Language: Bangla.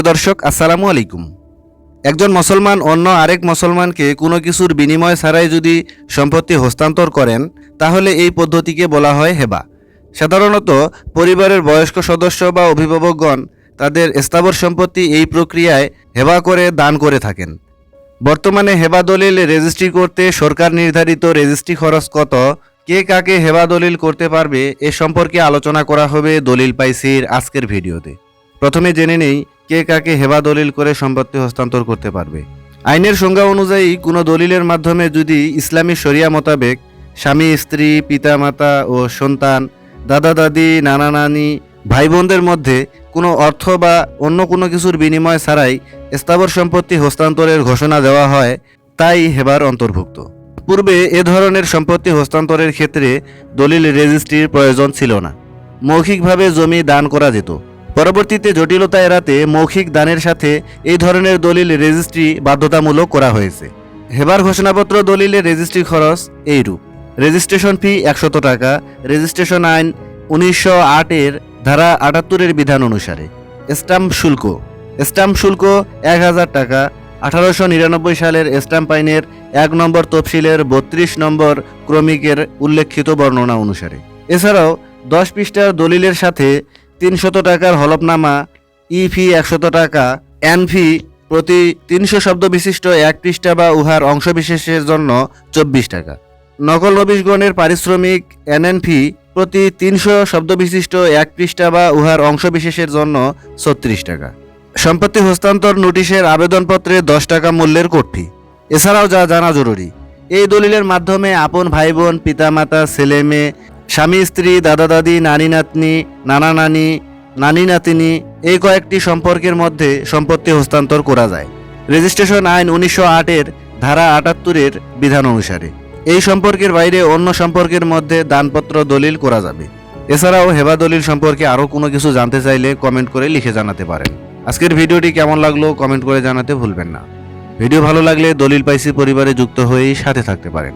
প্রিয় দর্শক, আসসালামু আলাইকুম। একজন মুসলমান অন্য আরেক মুসলমানকে কোনো কিছুর বিনিময় ছাড়াই যদি সম্পত্তি হস্তান্তর করেন, তাহলে এই পদ্ধতিকে বলা হয় হেবা। সাধারণত পরিবারের বয়স্ক সদস্য বা অভিভাবকগণ তাদের স্থাবর সম্পত্তি এই প্রক্রিয়ায় হেবা করে দান করে থাকেন। বর্তমানে হেবা দলিল রেজিস্ট্রি করতে সরকার নির্ধারিত রেজিস্ট্রি খরচ কত, কে কাকে হেবা দলিল করতে পারবে, এ সম্পর্কে আলোচনা করা হবে দলিল পাইসির আজকের ভিডিওতে। প্রথমে জেনে নেই কে কাকে হেবা দলিল করে সম্পত্তি হস্তান্তর করতে পারবে। আইনের সংজ্ঞা অনুযায়ী কোনো দলিলের মাধ্যমে যদি ইসলামী শরিয়া মোতাবেক স্বামী, স্ত্রী, পিতামাতা ও সন্তান, দাদা, দাদি, নানা, নানি ভাই বোনদের মধ্যে কোনো অর্থ বা অন্য কোনো কিছুর বিনিময় ছাড়াই স্থাবর সম্পত্তি হস্তান্তরের ঘোষণা দেওয়া হয়, তাই হেবার অন্তর্ভুক্ত। পূর্বে এ ধরনের সম্পত্তি হস্তান্তরের ক্ষেত্রে দলিল রেজিস্ট্রির প্রয়োজন ছিল না। মৌখিকভাবে জমি দান করা যেত। পরবর্তীতে জটিলতা এড়াতে মৌখিক দানের সাথে এই ধরনের দলিল রেজিস্ট্রি বাধ্যতামূলক করা হয়েছে। হেবার ঘোষণাপত্র দলিলের রেজিস্ট্রি খরচ এইরূপ। রেজিস্ট্রেশন ফি একশত টাকা, রেজিস্ট্রেশন আইন উনিশশো আটের ধারা আটাত্তরের বিধান অনুসারে। স্টাম্প শুল্ক। স্টাম্প শুল্ক এক হাজার টাকা, আঠারোশো নিরানব্বই সালের স্টাম্প আইনের এক নম্বর তফসিলের বত্রিশ নম্বর ক্রমিকের উল্লেখিত বর্ণনা অনুসারে। এছাড়াও দশ পৃষ্ঠার দলিলের সাথে তিনশত টাকার হলফনামা ই ফি একশত টাকা এন ফি প্রতি তিনশো শব্দ বিশিষ্ট এক পৃষ্ঠা বা উহার অংশবিশেষের জন্য চব্বিশ টাকা। নকল নবিশগণের পারিশ্রমিক এনএন ফি প্রতি তিনশো শব্দ বিশিষ্ট এক পৃষ্ঠা বা উহার অংশবিশেষের জন্য ছত্রিশ টাকা। সম্পত্তি হস্তান্তর নোটিশের আবেদনপত্রে দশ টাকা মূল্যের ফি এছাড়াও যা জানা জরুরি। এই দলিলের মাধ্যমে আপন ভাই বোন পিতামাতা ছেলে মেয়ে স্বামী, স্ত্রী, দাদা, দাদি, নানি, নাতনি, নানা, নানি নানি, নাতিনি, এই কয়েকটি সম্পর্কের মধ্যে সম্পত্তি হস্তান্তর করা যায়। রেজিস্ট্রেশন আইন উনিশশো আটের ধারা আটাত্তরের বিধান অনুসারে এই সম্পর্কের বাইরে অন্য সম্পর্কের মধ্যে দানপত্র দলিল করা যাবে। এছাড়াও হেবা দলিল সম্পর্কে আরও কোনো কিছু জানতে চাইলে কমেন্ট করে লিখে জানাতে পারেন। আজকের ভিডিওটি কেমন লাগল কমেন্ট করে জানাতে ভুলবেন না। ভিডিও ভালো লাগলে দলিল পাইসি পরিবারে যুক্ত হয়েই সাথে থাকতে পারেন।